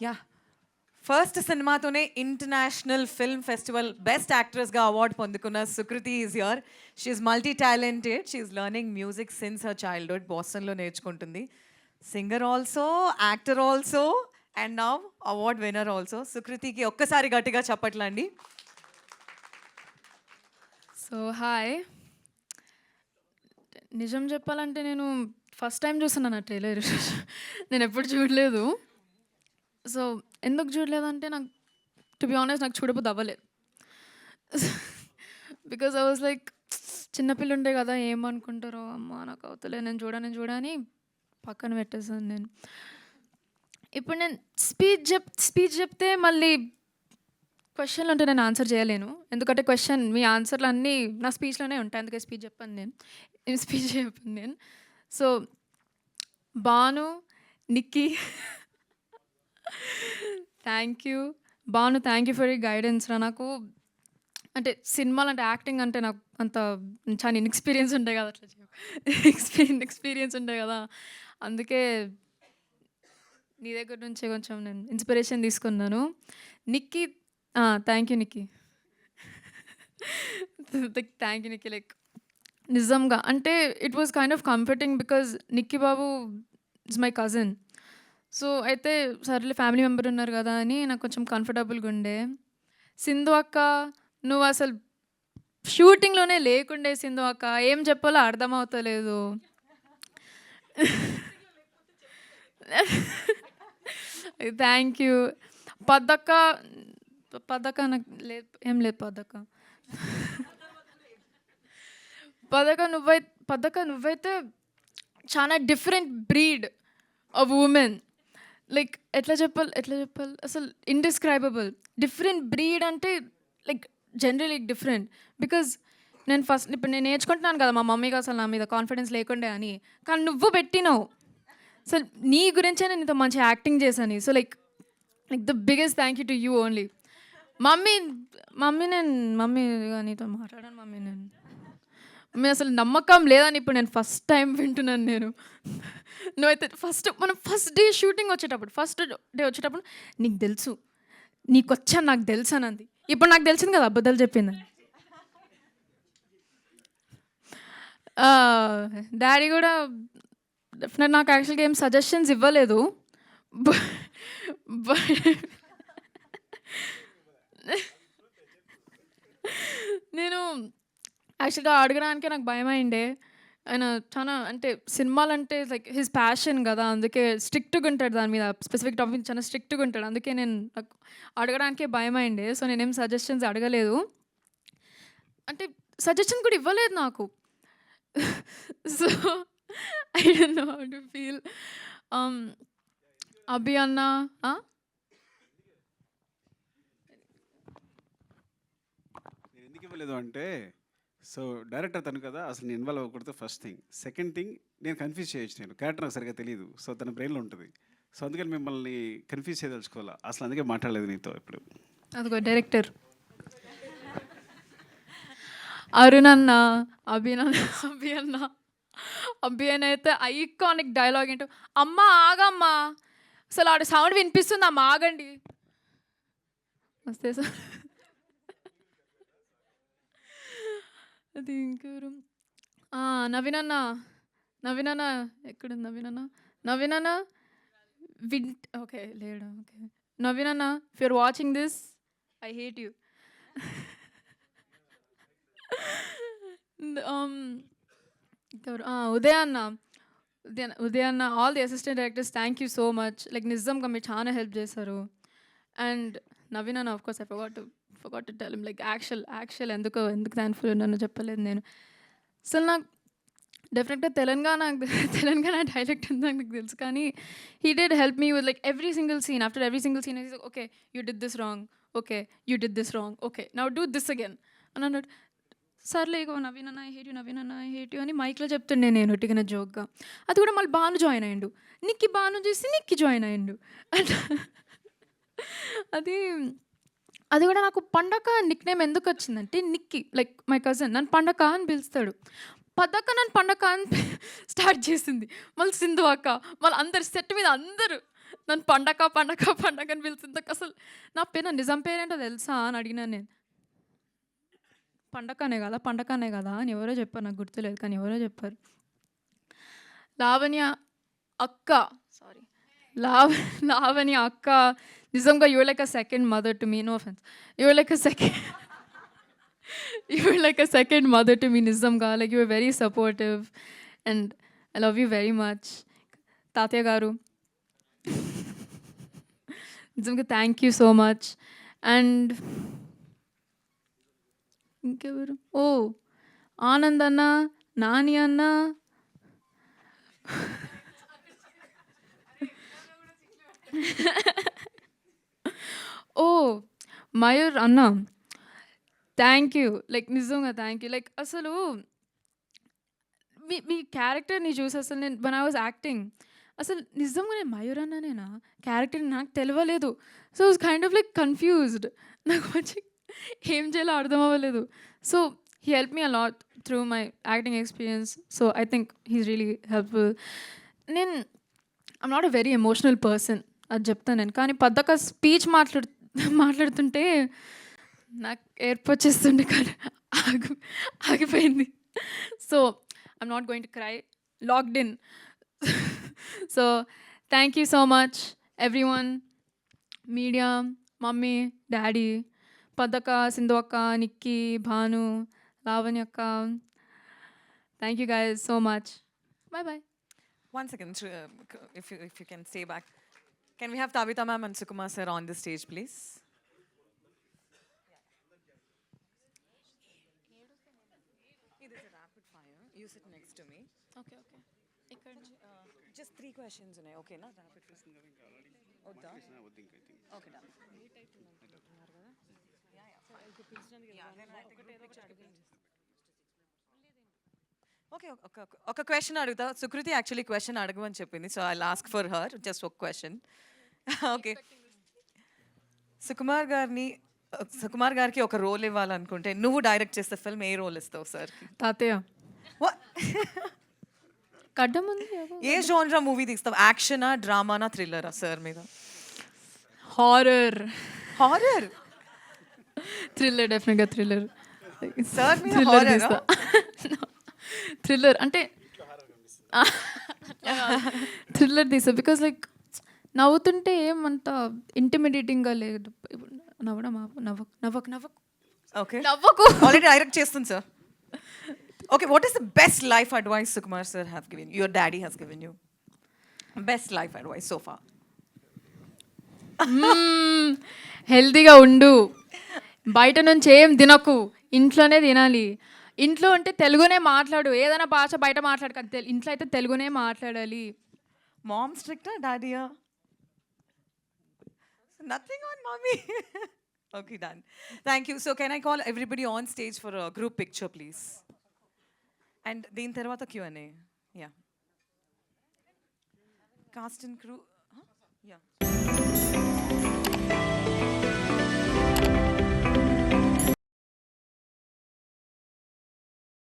Yeah. First సినిమాతోనే international film festival best యాక్ట్రెస్గా award పొందుకున్న Sukriti is here she multi talented she learning music since her childhood బాస్టన్లో నేర్చుకుంటుంది. Singer also actor also and now award winner also సుకృతికి ఒక్కసారి గట్టిగా చెప్పట్లండి. So hi నిజం చెప్పాలంటే నేను first time చూస్తున్నాను ఆ ట్రైలర్ నేను ఎప్పుడు చూడలేదు. సో ఎందుకు చూడలేదంటే నాకు టు బి ఆనెస్ట్ నాకు చూడబోద్దు అవ్వలేదు. బికాజ్ ఐ వాజ్ లైక్ చిన్నపిల్లు ఉండే కదా ఏమనుకుంటారో అమ్మ నాకు అవుతలే నేను చూడని చూడని పక్కన పెట్టేసాను నేను. ఇప్పుడు నేను స్పీచ్ చెప్ స్పీచ్ చెప్తే మళ్ళీ క్వశ్చన్లు ఉంటే నేను ఆన్సర్ చేయలేను. ఎందుకంటే క్వశ్చన్ మీ ఆన్సర్లు అన్నీ నా స్పీచ్లోనే ఉంటాయి అందుకే స్పీచ్ చెప్పాను నేను. నేను స్పీచ్ చెప్పాను నేను. So Banu Nikki thank you Banu thank you for ఈ గైడెన్స్ రా. నాకు అంటే సినిమాలు అంటే యాక్టింగ్ అంటే నాకు అంత చాలా ఇన్ఎక్స్పీరియన్స్ ఉంటాయి కదా అట్లా ఎక్స్పీరియన్స్ ఎక్స్పీరియన్స్ ఉంటాయి కదా. అందుకే నీ దగ్గర నుంచే కొంచెం నేను ఇన్స్పిరేషన్ తీసుకున్నాను. Nikki thank you Nikki thank you Nikki like నిజంగా. అంటే it was kind of comforting because Nikki Babu is my cousin so అయితే సర్లే ఫ్యామిలీ మెంబర్ ఉన్నారు కదా అని నాకు కొంచెం కంఫర్టబుల్గా ఉండే. సింధు అక్క నువ్వు అసలు షూటింగ్లోనే లేకుండే సింధు అక్క. ఏం చెప్పాలో అర్థమవుతలేదు. Thank you. పద్దక్క పద్దక్క నాకు లేదు ఏం లేదు పద్దక్క. పదక నువ్వై పదక నువ్వైతే చాలా different breed of women. Like ఎట్లా చెప్పాలి ఎట్లా చెప్పాలి? అసలు ఇండిస్క్రైబబుల్ డిఫరెంట్ బ్రీడ్ అంటే లైక్ జనరలీ డిఫరెంట్ బికాజ్ నేను ఫస్ట్ ఇప్పుడు నేను నేర్చుకుంటున్నాను కదా మా మమ్మీకి అసలు నా మీద కాన్ఫిడెన్స్ లేకుండే అని. కానీ నువ్వు పెట్టినావు. సో నీ గురించే నేను ఇంత మంచి యాక్టింగ్ చేశాను. So like like the biggest thank you to you only mummy mummy నేను మమ్మీ నీతో మాట్లాడాను మమ్మీ నేను. మీ అసలు నమ్మకం లేదని ఇప్పుడు నేను ఫస్ట్ టైం వింటున్నాను నేను. నువ్వైతే ఫస్ట్ మనం ఫస్ట్ డే షూటింగ్ వచ్చేటప్పుడు ఫస్ట్ డే వచ్చేటప్పుడు నీకు తెలుసు నీకు వచ్చా నాకు తెలుసు అని అంది. ఇప్పుడు నాకు తెలిసింది కదా అబద్ధాలు చెప్పింది డాడీ కూడా డెఫినెట్ నాకు యాక్చువల్గా ఏం సజెషన్స్ ఇవ్వలేదు. నేను యాక్చువల్గా అడగడానికే నాకు భయం అయిండే ఆయన చాలా అంటే సినిమాలు అంటే లైక్ హిస్ ప్యాషన్ కదా. అందుకే స్ట్రిక్ట్గా ఉంటాడు దాని మీద. స్పెసిఫిక్ టాపిక్ చాలా స్ట్రిక్ట్గా ఉంటాడు. అందుకే నేను నాకు అడగడానికే భయం అయిండే సో నేనేం సజెషన్స్ అడగలేదు. అంటే సజెషన్ కూడా ఇవ్వలేదు నాకు. So I don't know how to feel Abhi అన్న ఎందుకు ఇవ్వలేదు అంటే సో డైరెక్టర్ తను కదా అసలు నేను ఇన్వాల్వ్ అవ్వకూడదు ఫస్ట్ థింగ్ సెకండ్ థింగ్ నేను కన్ఫ్యూజ్ చేయొచ్చు నేను. క్యారెక్టర్ నాకు సరిగ్గా తెలియదు సో తన బ్రెయిన్లో ఉంటుంది. సో అందుకని మిమ్మల్ని కన్ఫ్యూజ్ చేయదలుచుకోవాలా? అసలు అందుకే మాట్లాడలేదు నీతో ఇప్పుడు. అదిగో డైరెక్టర్ అరుణ్ అన్న అభినన్న. అభి అన్న అభి అని అయితే ఐకానిక్ డైలాగ్ ఏంటో. అమ్మ ఆగమ్మా. అసలు ఆడ సౌండ్ వినిపిస్తుంది? అమ్మ ఆగండి. వస్తే సార్. అది ఇంకెవరు? నవీనన్న. నవీన్ ఎక్కడుంది నవీనన్న? నవీనన్న? విన్ ఓకే లేడు ఓకే. నవీనన్న um, అన్న if you're watching this I hate you Udaya అన్న. ఉదయ ఉదయ అన్న all the assistant directors thank you so much like నిజంగా మీరు చాలా హెల్ప్ చేశారు. అండ్ నవీన్ అన్న of course I forgot forgot to tell like actual actual ఎందుకు ఎందుకు థ్యాంక్ఫుల్ ఉన్నానో చెప్పలేదు నేను. అసలు నాకు డెఫినెట్గా తెలంగాణ తెలంగాణ డైలెక్ట్ ఉందని నాకు తెలుసు కానీ he did help me with like every single scene after every single scene okay you did this wrong okay you did this wrong okay now do this again అని అన్నాడు సర్లే ఇగో నవీన్ అన్న ఐ హేట్ యూ నవీన్ అన్న hate you అని మైక్లో చెప్తుండే నేను ఒట్టిగిన జోక్గా అది కూడా మళ్ళీ బాను జాయిన్ అయ్యిండు. నిక్కి బాను చూసి నిక్కి జాయిన్ అయ్యిండు. అది అది కూడా నాకు పండగ నిక్ నేమ్ ఎందుకు వచ్చిందంటే నిక్కి లైక్ మై కజిన్ నన్ను పండగ అని పిలుస్తాడు. పద్దక్క నన్ను పండగ అని స్టార్ట్ చేసింది. మళ్ళీ సింధు అక్క మళ్ళీ అందరు సెట్ మీద అందరూ నన్ను పండగ పండగ పండగ అని పిలుస్తుంది. అసలు నా పేరు నిజం పేరేంటో తెలుసా అని అడిగినాను నేను. పండగనే కదా పండగనే కదా అని ఎవరో చెప్పారు. నాకు గుర్తులేదు కానీ ఎవరో చెప్పారు. లావణ్య అక్క sorry లావ లావణ్య అక్క నిజంగా your like a second mother to me no fence your like a second your like a second mother to me నిజంగా like your very supportive and I love you very much తాతయ్య గారు నిజంగా thank you so much and ఇంకెవరు ఓ ఆనంద్ అన్న నాని అన్న oh Mayur అన్న. Thank you like నిజంగా thank you like అసలు మీ మీ క్యారెక్టర్ని చూసి అసలు నేను వన్ ఐ వాజ్ యాక్టింగ్ అసలు నిజంగా నేను మయూర్ అన్ననేనా? క్యారెక్టర్ నాకు తెలియలేదు so was kind of like confused నాకు వచ్చి ఏం చేయాలో అర్థం అవ్వలేదు. So he help me a lot through my acting experience so I think he's really helpful నేను I'm not a very emotional person అది చెప్తాను నేను. కానీ పద్దక స్పీచ్ మాట్లాడు మాట్లాడుతుంటే నాకు ఏర్పాటు వచ్చేస్తుండే కానీ ఆగి ఆగిపోయింది. So I'm not going to cry locked in so thank you so much everyone media mummy daddy పద్దక Sindhu అక్క నిక్కీ భాను లావణ్య అక్క. Thank you guys so much bye bye One second, if uh, c- if you, if you can stay back. Can we have Tabitha ma'am and Sukumar sir on the stage, please? It is a rapid fire. You sit next to me. Okay okay ఇక్కడ Uh, just three questions ఉన్నాయి okay నా rapid fire. వద్దా okay done. Okay ఒక ఒక question అడుగుతా Sukriti actually question అడగమని చెప్పింది so I ask for her just ఒక క్వశ్చన్ okay Sukumar గారిని సుకుమార్ గారికి ఒక రోల్ ఇవ్వాలనుకుంటే నువ్వు డైరెక్ట్ చేస్తే ఫిల్మ్ ఏ రోల్ ఇస్తావు సార్ తాతయ్య. ఉంది ఏ జోన్రా మూవీ తీస్తావు? యాక్షనా డ్రామానా థ్రిల్లరా సార్ మీద? హారర్ హారర్ థ్రిల్లర్ డెఫినెట్గా థ్రిల్లర్ సార్ థ్రిల్లర్? తీస్తా. థ్రిల్లర్ అంటే థ్రిల్లర్ తీస్తా బికాస్ లైక్ నవ్వుతుంటే ఏమంత ఇంటిమిడేటింగ్గా లేదు. ఇప్పుడు నవ్వడం ఆపు. నవ్వకు నవ్వకు నవ్వకు. ఓకే నవ్వకు. ఆల్రెడీ డైరెక్ట్ చేస్తుంది sir okay what is the best life advice Sukumar sir have given your daddy has given you best life advice sofa హెల్తీగా ఉండు. బయట నుంచి ఏం తినకు. ఇంట్లోనే తినాలి. ఇంట్లో ఉంటే తెలుగునే మాట్లాడు. ఏదైనా భాష బయట మాట్లాడక ఇంట్లో అయితే తెలుగునే మాట్లాడాలి. Mom stricter, daddier? nothing on mommy. okay, done. Thank you. So can I call everybody on stage for a group picture, please? And the tarvata Q&A. Yeah. Cast and crew. Huh? Yeah.